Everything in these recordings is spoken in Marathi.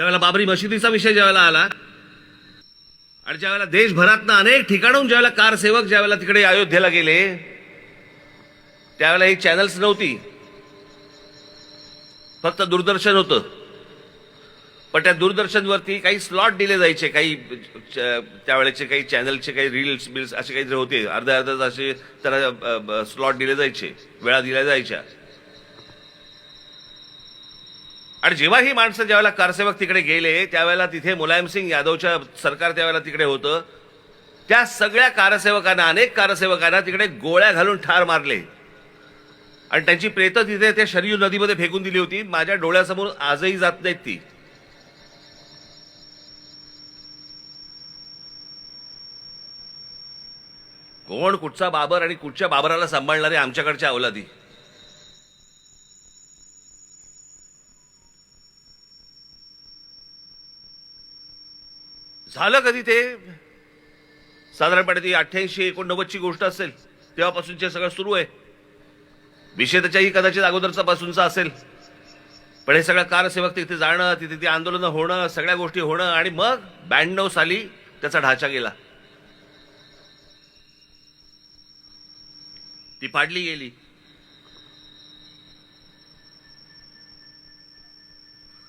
ज्यावेळेला बाबरी मशिदीचा विषय ज्यावेळेला आला आणि ज्यावेळेला देशभरातनं अनेक ठिकाणून ज्यावेळेला कारसेवक ज्यावेळेला तिकडे अयोध्येला गेले त्यावेळेला ही चॅनल्स नव्हती. फक्त दूरदर्शन होतं. पण त्या दूरदर्शनवरती काही स्लॉट दिले जायचे काही त्यावेळेचे काही चॅनलचे काही रील्स बिल्स असे काहीतरी होते. अर्ध्या अर्ध्या असे त्याला स्लॉट दिले जायचे वेळा दिल्या जायच्या. आणि जेव्हा ही माणसं ज्यावेळेला कारसेवक तिकडे गेले त्यावेळेला तिथे मुलायमसिंग यादवच्या सरकार त्यावेळेला तिकडे होतं. त्या सगळ्या कारसेवकांना अनेक कारसेवकांना तिकडे गोळ्या घालून ठार मारले. आणि त्यांची प्रेतं तिथे त्या शरयू नदीमध्ये फेकून दिली होती. माझ्या डोळ्यासमोर आजही जात नाहीत ती. कोण कुठचा बाबर आणि कुठच्या बाबराला सांभाळणारे आमच्याकडच्या अवलादी? झालं कधी ते? साधारणपणे ती अठ्ठ्याऐंशी एकोणनव्वदची गोष्ट असेल तेव्हापासूनचे सगळं सुरू आहे. विषय त्याच्याही कदाचित अगोदरचा पासूनचा असेल. पण हे सगळं कारसेवक तिथे जाणं तिथे ती आंदोलनं होणं सगळ्या गोष्टी होणं आणि मग ब्याण्णव साली त्याचा ढाचा गेला. ती पाडली गेली.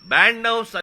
ब्याण्णव साली